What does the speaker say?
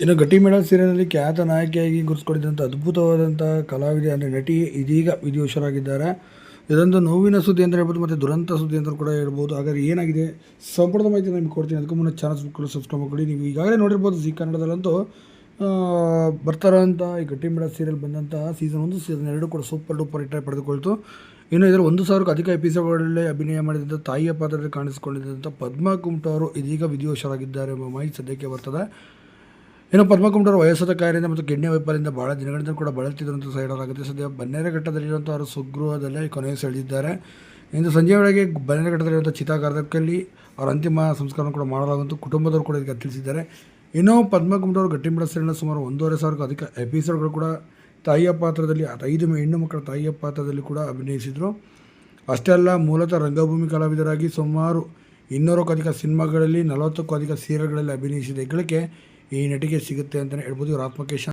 ಇನ್ನು ಗಟ್ಟಿಮೇಳ ಸೀರಿಯಲ್ನಲ್ಲಿ ಖ್ಯಾತ ನಾಯಕಿಯಾಗಿ ಗುರುತಿಸಿಕೊಂಡಿದ್ದಂಥ ಅದ್ಭುತವಾದಂಥ ಕಲಾವಿದೆ ಅಂದರೆ ನಟಿ ಇದೀಗ ವಿಧಿವಶರಾಗಿದ್ದಾರೆ ಇದೊಂದು ನೋವಿನ ಸುದ್ದಿ ಅಂತ ಹೇಳ್ಬೋದು, ಮತ್ತು ದುರಂತ ಸುದ್ದಿ ಅಂತ ಕೂಡ ಹೇಳ್ಬೋದು. ಹಾಗಾದ್ರೆ ಏನಾಗಿದೆ? ಸಂಪೂರ್ಣ ಮಾಹಿತಿ ನಿಮ್ಗೆ ಕೊಡ್ತೀನಿ. ಅದಕ್ಕೂ ಮುನ್ನ ಚಾನಲ್ ಸಬ್ಸ್ಕ್ರೈಬ್ ಮಾಡ್ಕೊಳ್ಳಿ. ನೀವು ಈಗಾಗಲೇ ನೋಡಿರ್ಬೋದು ಜಿ ಕನ್ನಡದಲ್ಲಂತೂ ಬರ್ತಾರಂಥ ಈ ಗಟ್ಟಿಮೇಳ ಸೀರಿಯಲ್ ಬಂದಂಥ ಸೀಸನ್ ಒಂದು ಸೀಸನ್ ಎರಡು ಕೂಡ ಸೂಪರ್ ಡೂಪರ್ ಹಿಟ್ ಪಡೆದುಕೊಳ್ತು. ಇನ್ನು ಇದರ ಒಂದು ಸಾವಿರಕ್ಕೂ ಅಧಿಕ ಎಪಿಸೋಡ್ಗಳಲ್ಲಿ ಅಭಿನಯ ಮಾಡಿದಂಥ ತಾಯಿಯ ಪಾತ್ರದಲ್ಲಿ ಕಾಣಿಸಿಕೊಂಡಿದ್ದಂಥ ಪದ್ಮಾ ಅವರು ಇದೀಗ ವಿಧಿವಶರಾಗಿದ್ದಾರೆ ಎಂಬ ಮಾಹಿತಿ ಸದ್ಯಕ್ಕೆ ಬರ್ತದೆ. ಇನ್ನು ಪದ್ಮಕುಮಾರ್ ವಯಸ್ಸಾದ ಕಾಯಿಲೆಯಿಂದ ಮತ್ತು ಕಿಡ್ನಿ ವೈಫಲ್ಯದಿಂದ ಬಹಳ ದಿನಗಳಿಂದ ಕೂಡ ಬಳಲ್ತಿದ್ರು ಅಂತ ಹೇಳಲಾಗುತ್ತೆ ಸದ್ಯ ಬನ್ನೇರಘಟ್ಟದಲ್ಲಿರುವಂಥ ಅವರು ಸ್ವಗೃಹದಲ್ಲೇ ಕೊನೆಗೆ ಸೆಳೆದಿದ್ದಾರೆ. ಇಂದು ಸಂಜೆ ವೇಳೆಗೆ ಬನ್ನೇರಘಟ್ಟದಲ್ಲಿರುವಂಥ ಚಿತಾಗಾರದಲ್ಲಿ ಅವರ ಅಂತಿಮ ಸಂಸ್ಕಾರವನ್ನು ಕೂಡ ಮಾಡಲಾಗುವಂಥ ಕುಟುಂಬದವರು ಕೂಡ ಇದಕ್ಕೆ ತಿಳಿಸಿದ್ದಾರೆ ಇನ್ನೂ ಪದ್ಮಕುಮಾರ್ ಅವರು ಗಟ್ಟಿಮಡ ಸೀರಿಯಲ್ನ ಸುಮಾರು ಒಂದೂವರೆ ಸಾವಿರಕ್ಕೂ ಅಧಿಕ ಎಪಿಸೋಡ್ಗಳು ಕೂಡ ತಾಯಿಯ ಪಾತ್ರದಲ್ಲಿ ಐದು ಹೆಣ್ಣು ಮಕ್ಕಳ ತಾಯಿಯ ಪಾತ್ರದಲ್ಲಿ ಕೂಡ ಅಭಿನಯಿಸಿದರು. ಅಷ್ಟೇ ಅಲ್ಲ, ಮೂಲತಃ ರಂಗಭೂಮಿ ಕಲಾವಿದರಾಗಿ ಸುಮಾರು ಇನ್ನೂರಕ್ಕೂ ಅಧಿಕ ಸಿನಿಮಾಗಳಲ್ಲಿ, ನಲವತ್ತಕ್ಕೂ ಅಧಿಕ ಸೀರಿಯಲ್ಗಳಲ್ಲಿ ಅಭಿನಯಿಸಿದ ಈ ನಟಿಗೆ ಸಿಗುತ್ತೆ ಅಂತಲೇ ಹೇಳ್ಬೋದು. ಇವ್ರ ಆತ್ಮಕ್ಕೆ ಶಾಂತಿ